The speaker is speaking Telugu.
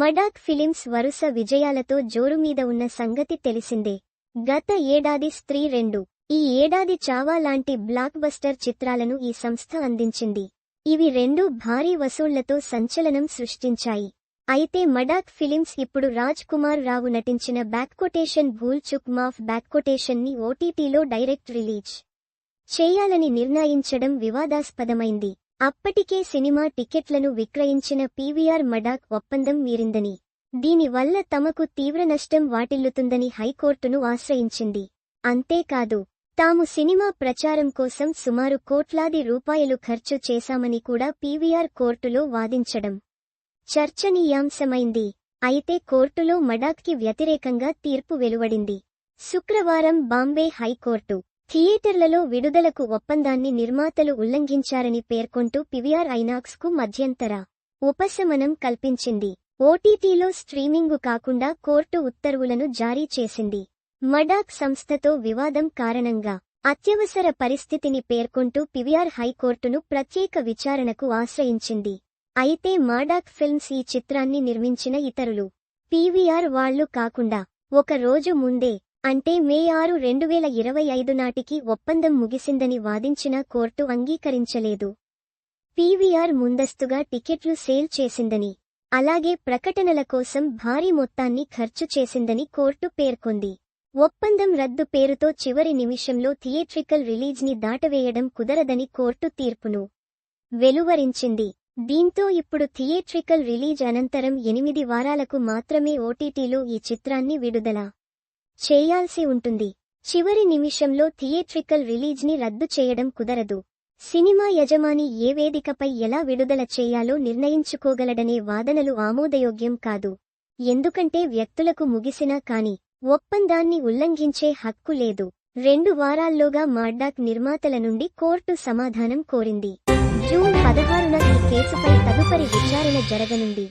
మడాక్ ఫిలిమ్స్ వరుస విజయాలతో జోరు మీద ఉన్న సంగతి తెలిసిందే. గత ఏడాది స్త్రీ రెండు. ఈ ఏడాది చావా లాంటి బ్లాక్ బస్టర్ చిత్రాలను ఈ సంస్థ అందించింది. ఇవి రెండు భారీ వసూళ్ళతో సంచలనం సృష్టించాయి. అయితే మడాక్ ఫిలిమ్స్ ఇప్పుడు రాజ్ కుమార్ రావు నటించిన బ్యాక్కొటేషన్ భూల్ చుక్ మాఫ్ బ్యాక్కొటేషన్ని ఓటీటీలో డైరెక్ట్ రిలీజ్ చేయాలని నిర్ణయించడం వివాదాస్పదమైంది. అప్పటికే సినిమా టికెట్లను విక్రయించిన పీవీఆర్ మడాక్ ఒప్పందం మీరిందని. దీనివల్ల తమకు తీవ్ర నష్టం వాటిల్లుతుందని హైకోర్టును ఆశ్రయించింది. అంతేకాదు తాము సినిమా ప్రచారం కోసం సుమారు కోట్లాది రూపాయలు ఖర్చు చేశామని కూడా పీవీఆర్ కోర్టులో వాదించడం చర్చనీయాంశమైంది. అయితే కోర్టులో మడాక్కి వ్యతిరేకంగా తీర్పు వెలువడింది. శుక్రవారం బాంబే హైకోర్టు థియేటర్లలో విడుదలకు ఒప్పందాన్ని నిర్మాతలు ఉల్లంఘించారని పేర్కొంటూ పివిఆర్ ఐనాక్స్కు మధ్యంతర ఉపశమనం కల్పించింది. ఓటీటీలో స్ట్రీమింగు కాకుండా కోర్టు ఉత్తర్వులను జారీ చేసింది. మడాక్ సంస్థతో వివాదం కారణంగా అత్యవసర పరిస్థితిని పేర్కొంటూ పివిఆర్ హైకోర్టును ప్రత్యేక విచారణకు ఆశ్రయించింది. అయితే మాడాక్ ఫిల్మ్స్ ఈ చిత్రాన్ని నిర్మించిన ఇతరులు. పీవీఆర్ వాళ్ళు కాకుండా ఒక రోజు ముందే అంటే మే ఆరు రెండు వేల ఇరవై ఐదు నాటికి ఒప్పందం ముగిసిందని వాదించిన కోర్టు అంగీకరించలేదు. పీవీఆర్ ముందస్తుగా టికెట్లు సేల్ చేసిందని అలాగే ప్రకటనల కోసం భారీ మొత్తాన్ని ఖర్చు చేసిందని కోర్టు పేర్కొంది. ఒప్పందం రద్దు పేరుతో చివరి నిమిషంలో థియేట్రికల్ రిలీజ్ని దాటవేయడం కుదరదని కోర్టు తీర్పును వెలువరించింది. దీంతో ఇప్పుడు థియేట్రికల్ రిలీజ్ అనంతరం ఎనిమిది వారాలకు మాత్రమే ఓటీటీలో ఈ చిత్రాన్ని విడుదల చేయాల్సి ఉంటుంది. చివరి నిమిషంలో థియేట్రికల్ రిలీజ్ని రద్దు చేయడం కుదరదు. సినిమా యజమాని ఏ వేదికపై ఎలా విడుదల చేయాలో నిర్ణయించుకోగలడనే వాదనలు ఆమోదయోగ్యం కాదు. ఎందుకంటే వ్యక్తులకు ముగిసినా కాని ఒప్పందాన్ని ఉల్లంఘించే హక్కు లేదు. రెండు వారాల్లోగా మాడ్డాక్ నిర్మాతల నుండి కోర్టు సమాధానం కోరింది. జూన్ పదహారున ఈ కేసుపై తదుపరి విచారణ జరగనుంది.